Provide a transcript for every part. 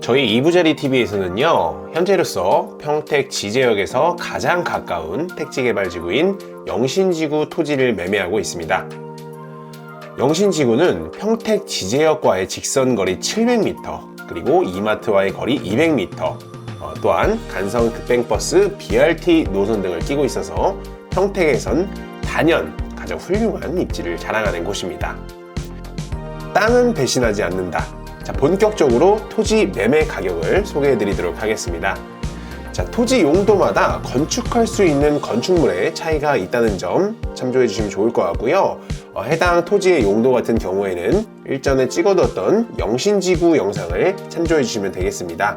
저희 이부자리 TV에서는요, 현재로서 평택 지제역에서 가장 가까운 택지개발지구인 영신지구 토지를 매매하고 있습니다. 영신지구는 평택 지제역과의 직선거리 700m, 그리고 이마트와의 거리 200m, 어, 또한 간성 급행버스 BRT 노선 등을 끼고 있어서 평택에선 단연 가장 훌륭한 입지를 자랑하는 곳입니다. 땅은 배신하지 않는다. 자, 본격적으로 토지 매매 가격을 소개해 드리도록 하겠습니다. 자, 토지 용도마다 건축할 수 있는 건축물의 차이가 있다는 점 참조해 주시면 좋을 것 같고요. 어, 해당 토지의 용도 같은 경우에는 일전에 찍어뒀던 영신지구 영상을 참조해 주시면 되겠습니다.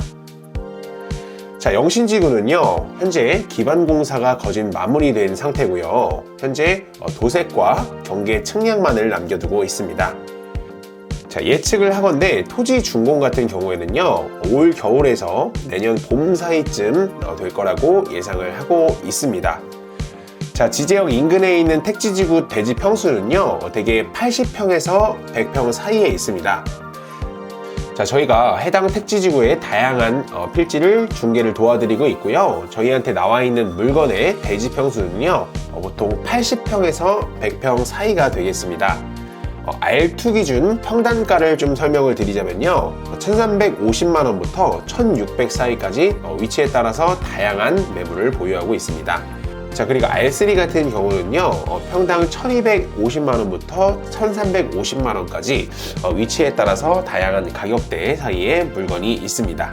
자, 영신지구는요, 현재 기반 공사가 거진 마무리된 상태고요. 현재 어, 도색과 경계 측량만을 남겨두고 있습니다. 자, 예측을 하건대 토지 준공 같은 경우에는요, 올 겨울에서 내년 봄 사이쯤 어, 될 거라고 예상을 하고 있습니다. 자, 지제역 인근에 있는 택지지구 대지 평수는요, 어, 대개 80평에서 100평 사이에 있습니다. 자, 저희가 해당 택지지구의 다양한 어, 필지를 중계를 도와드리고 있고요. 저희한테 나와 있는 물건의 대지 평수는요, 어, 보통 80평에서 100평 사이가 되겠습니다. 어, R2 기준 평단가를 좀 설명을 드리자면요. 1350만원부터 1600 사이까지 어, 위치에 따라서 다양한 매물을 보유하고 있습니다. 자, 그리고 R3 같은 경우는요, 어, 평당 1250만원부터 1350만원까지 어, 위치에 따라서 다양한 가격대 사이에 물건이 있습니다.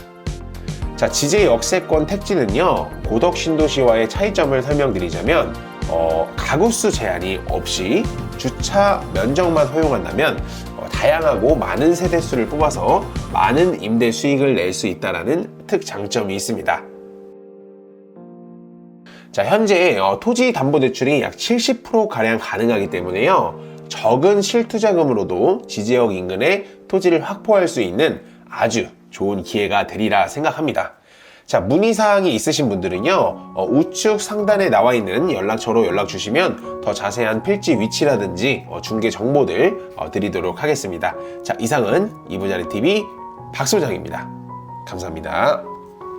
자, 지제 역세권 택지는요, 고덕 신도시와의 차이점을 설명드리자면, 어, 가구수 제한이 없이 주차 면적만 허용한다면 어, 다양하고 많은 세대수를 뽑아서 많은 임대 수익을 낼 수 있다는 특장점이 있습니다. 자, 현재 어, 토지 담보 대출이 약 70%가량 가능하기 때문에요. 적은 실투자금으로도 지지역 인근에 토지를 확보할 수 있는 아주 좋은 기회가 되리라 생각합니다. 자, 문의사항이 있으신 분들은요, 어, 우측 상단에 나와 있는 연락처로 연락 주시면 더 자세한 필지 위치라든지 어, 중개 정보들 어, 드리도록 하겠습니다. 자, 이상은 이부자리TV 박소장입니다. 감사합니다.